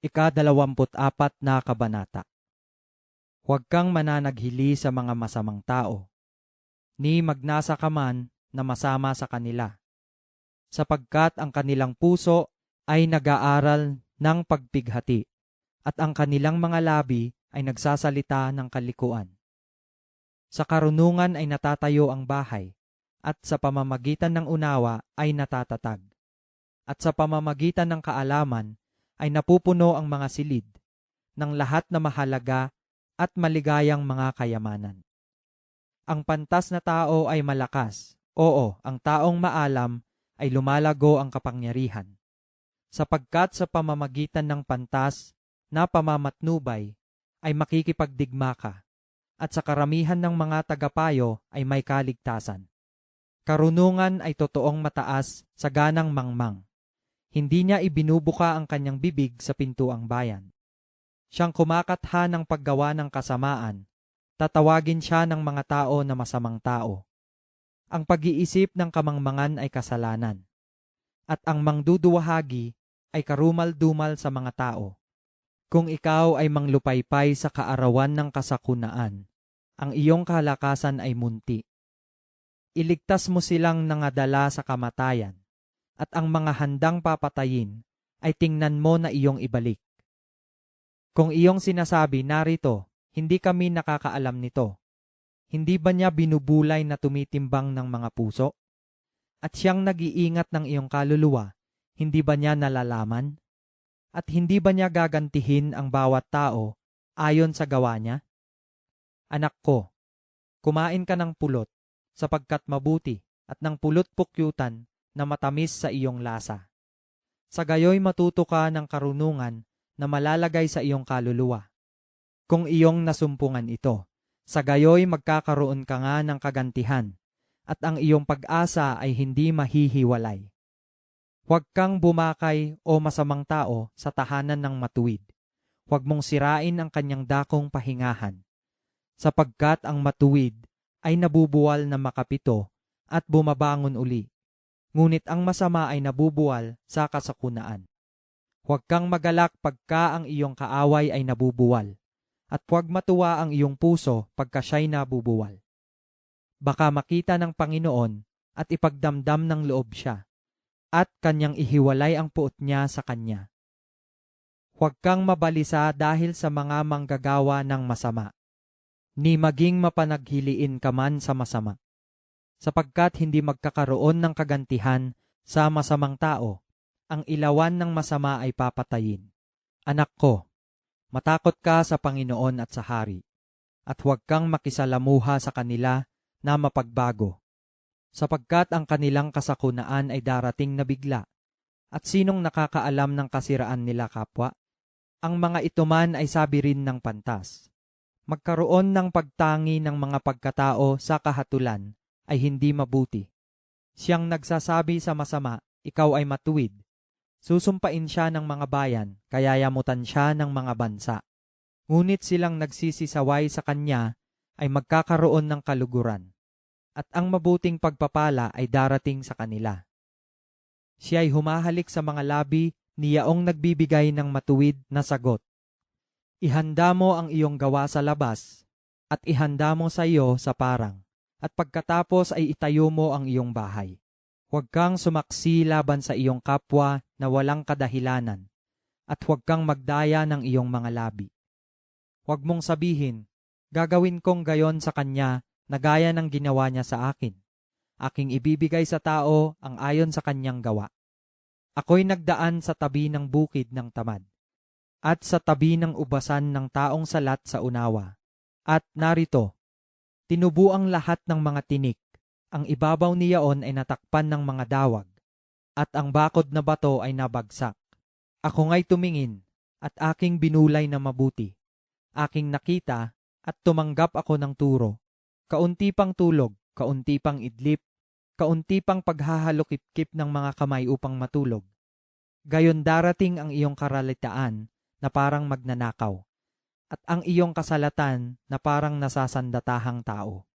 Ika-dalawamput-apat na kabanata. Huwag kang mananaghili sa mga masamang tao, ni magnasa ka man na masama sa kanila, sapagkat ang kanilang puso ay nag-aaral ng pagpighati, at ang kanilang mga labi ay nagsasalita ng kalikuan. Sa karunungan ay natatayo ang bahay, at sa pamamagitan ng unawa ay natatatag. At sa pamamagitan ng kaalaman ay napupuno ang mga silid ng lahat na mahalaga at maligayang mga kayamanan. Ang pantas na tao ay malakas. Oo, ang taong maalam ay lumalago ang kapangyarihan. Sapagkat sa pamamagitan ng pantas na pamamatnubay ay makikipagdigma ka, at sa karamihan ng mga tagapayo ay may kaligtasan. Karunungan ay totoong mataas sa ganang mangmang hindi niya ibinubuka ang kanyang bibig sa pintuang bayan. Siyang kumakatha ng paggawa ng kasamaan, tatawagin siya ng mga tao na masamang tao. Ang pag-iisip ng kamangmangan ay kasalanan, at ang mangduduwahagi ay karumal-dumal sa mga tao. Kung ikaw ay manglupaypay sa kaarawan ng kasakunaan, ang iyong kalakasan ay munti. Iligtas mo silang nangadala sa kamatayan at ang mga handang papatayin ay tingnan mo na iyong ibalik. Kung iyong sinasabi, narito, hindi kami nakakaalam nito. Hindi ba niya binubulay na tumitimbang ng mga puso? At siyang nag-iingat ng iyong kaluluwa, hindi ba niya nalalaman? At hindi ba niya gagantihin ang bawat tao ayon sa gawa niya? Anak ko, kumain ka ng pulot, sapagkat mabuti, at ng pulot pukyutan na matamis sa iyong lasa. Sa gayoy matuto ka ng karunungan na malalagay sa iyong kaluluwa. Kung iyong nasumpungan ito, sa gayoy magkakaroon ka nga ng kagantihan, at ang iyong pag-asa ay hindi mahihiwalay. Huwag kang bumakay o masamang tao sa tahanan ng matuwid. Huwag mong sirain ang kanyang dakong pahingahan, sapagkat ang matuwid ay nabubuwal na makapito at bumabangon uli ngunit ang masama ay nabubuwal sa kasakunaan. Huwag kang magalak pagka ang iyong kaaway ay nabubuwal, at huwag matuwa ang iyong puso pagka siya'y nabubuwal. Baka makita ng Panginoon at ipagdamdam ng loob siya, at kanyang ihiwalay ang puot niya sa kanya. Huwag kang mabalisa dahil sa mga manggagawa ng masama, ni maging mapanaghiliin ka man sa masama sapagkat hindi magkakaroon ng kagantihan sa masamang tao. Ang ilawan ng masama ay papatayin. Anak ko, matakot ka sa Panginoon at sa Hari, at huwag kang makisalamuha sa kanila na mapagbago, sapagkat ang kanilang kasakunaan ay darating na bigla, at sinong nakakaalam ng kasiraan nila kapwa? Ang mga ito man ay sabi rin ng pantas. Magkaroon ng pagtangi ng mga pagkatao sa kahatulan ay hindi mabuti. Siyang nagsasabi sa masama, ikaw ay matuwid. Susumpain siya ng mga bayan, kaya yamutan siya ng mga bansa. Ngunit silang nagsisisaway sa kanya ay magkakaroon ng kaluguran. At ang mabuting pagpapala ay darating sa kanila. Siya ay humahalik sa mga labi niyaong nagbibigay ng matuwid na sagot. Ihanda mo ang iyong gawa sa labas at ihanda mo sa iyo sa parang at pagkatapos ay itayo mo ang iyong bahay. Huwag kang sumaksi laban sa iyong kapwa na walang kadahilanan, at huwag kang magdaya ng iyong mga labi. Huwag mong sabihin, gagawin kong gayon sa kanya na gaya ng ginawa niya sa akin. Aking ibibigay sa tao ang ayon sa kanyang gawa. Ako'y nagdaan sa tabi ng bukid ng tamad, at sa tabi ng ubasan ng taong salat sa unawa. At narito, Tinubo ang lahat ng mga tinik. Ang ibabaw niyaon ay natakpan ng mga dawag, at ang bakod na bato ay nabagsak. Ako nga'y tumingin, at aking binulay na mabuti. Aking nakita, at tumanggap ako ng turo. Kaunti pang tulog, kaunti pang idlip, kaunti pang paghahalokip-kip ng mga kamay upang matulog. Gayon darating ang iyong karalitaan na parang magnanakaw at ang iyong kasalatan na parang nasasandatahang tao.